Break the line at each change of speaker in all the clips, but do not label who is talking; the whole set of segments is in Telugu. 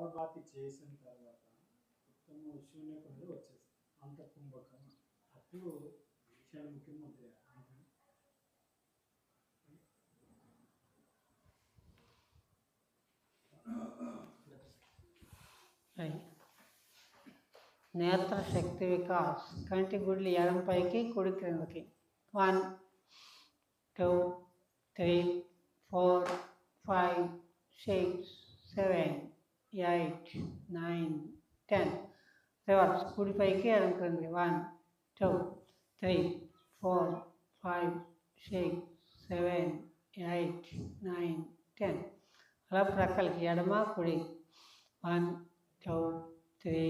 కపాలభాతి చేసిన తర్వాత ఉత్తమ శూన్య శూన్యకుడు వచ్చేస్తుంది అంత కుంభకం అప్పుడు షణ్ముఖి ముద్ర
నేత్ర శక్తి వికాస్. కంటి గుడ్లు ఎడం పైకి కుడి క్రిందకి. One two three four five six seven. Eight nine ten reverse కుడి పైకి ఎడం క్రిందకి one two three four five six seven eight nine ten అలా ప్రక్కలకి ఎడమ కుడి one two three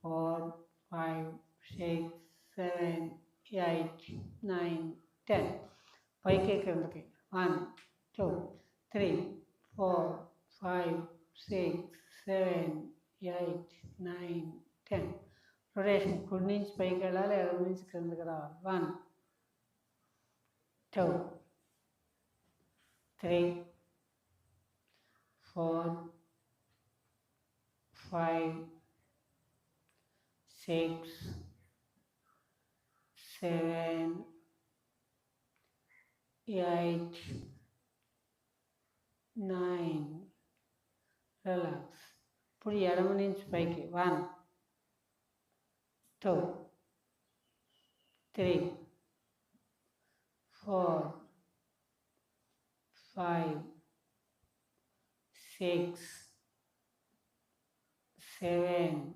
four five six seven eight nine ten పైకి క్రిందకి one two three four five six seven, eight, nine, ten. Rotation. Kudni inch pai kalal, arun inch kandhukala. One, two, three, four, five, six, seven, eight, nine. Relax. ఇప్పుడు ఎడమ నుంచి పైకి one two three four five six seven,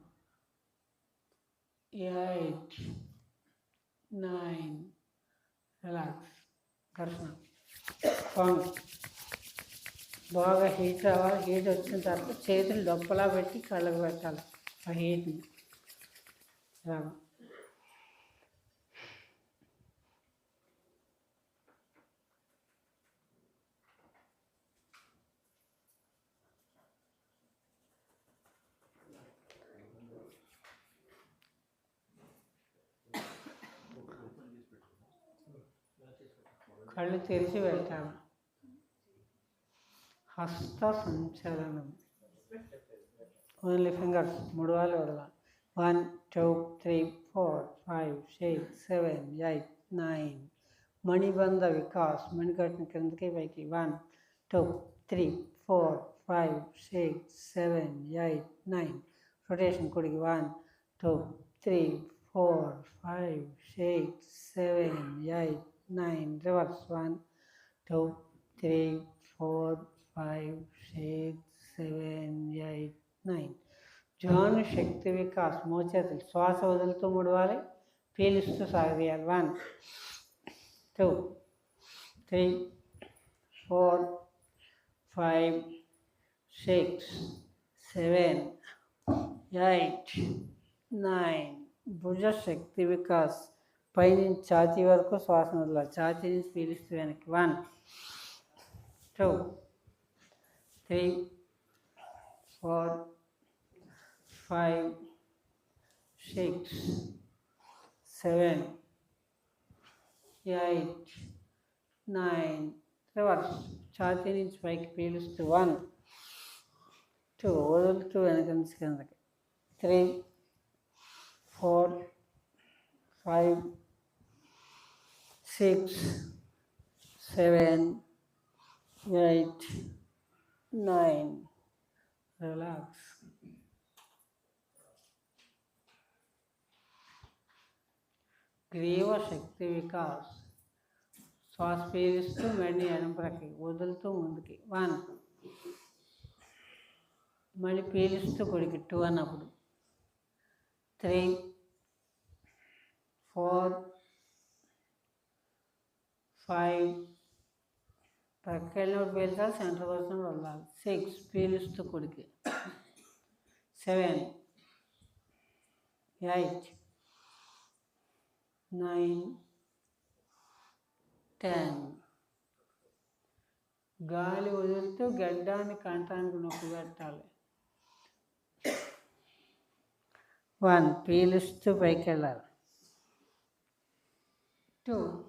eight, nine, relax, ఘర్షణ పంగ్ బాగా హీట్ రావాలి. హీట్ వచ్చిన తర్వాత చేతులు డొప్పలా పెట్టి కళ్ళకు పెట్టాలి. ఆ హీట్ని. ఇలాగా కళ్ళు తెరిచి పెట్టాలి. హస్త సంచలనం ఓన్లీ ఫింగర్స్ మూడు వాళ్ళు వదలాలి one two three four five six seven eight nine మణిబంధ Vikas మణికట్టిన కిందకి పైకి one two three four five six seven eight nine rotation కుడికి one two three four five six seven eight nine reverse one two three four five six seven eight nine zone శక్తి వికాస్ మోచేతులు. శ్వాస వదులుతూ ముడవాలి. పీలుస్తూ సాగదీయాలి. One two three four five six seven eight nine. భుజ శక్తి వికాస్. పైనుంచి ఛాతీ వరకు శ్వాస వదలాలి. ఛాతీ నుంచి పీలుస్తూ వెనక్కి. One two three, four, five, six, seven, eight, nine, reverse. Chatin in spike peels to one, two, two, and again, three, four, five, six, seven, eight. Nine. Relax. గ్రీవ శక్తి వికాస్. శ్వాస పీలిస్తూ మళ్ళీ ఎడంపరకి వదులుతూ ముందుకి. వన్. మళ్ళీ పీలిస్తూ కొడికి టూ అన్నప్పుడు. త్రీ. ఫోర్. ఫైవ్. పక్కకి వెళ్ళినప్పుడు పీల్చాలి సెంటర్ వచ్చినప్పుడు వెళ్ళాలి. సిక్స్ పీలుస్తూ కొడికి. సెవెన్. ఎయిట్. నైన్. టెన్. గాలి వదులుతూ గడ్డాన్ని కంఠానికి నొప్పి పెట్టాలి. వన్. పీలుస్తూ పైకి వెళ్ళాలి two.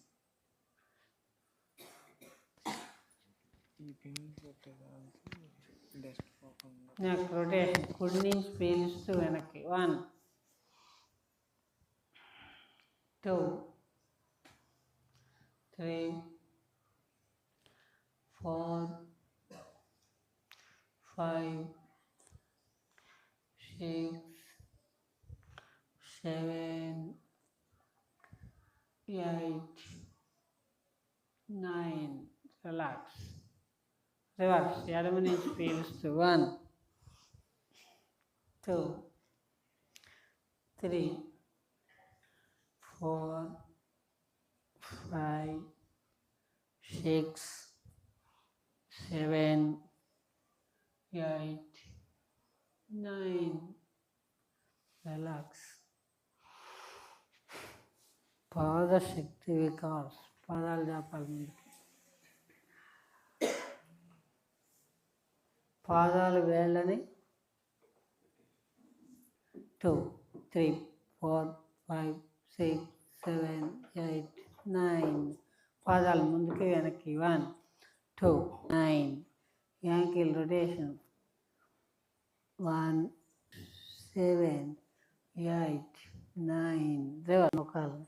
Now rotation. Kulnin spins to Venaki. Eight. Nine. Relax. Eight nine relax reverse ఎడమ నుంచి పీలుస్తూ one two three four five six seven eight nine relax పాదశక్తి Vikas పాదాలు జాపాలి ముందుకి పాదాలు వేళ్ళని. Two three four five six seven eight nine పాదాలు ముందుకి వెనక్కి. One two nine ankle rotation one seven eight nine reverse ముఖాలు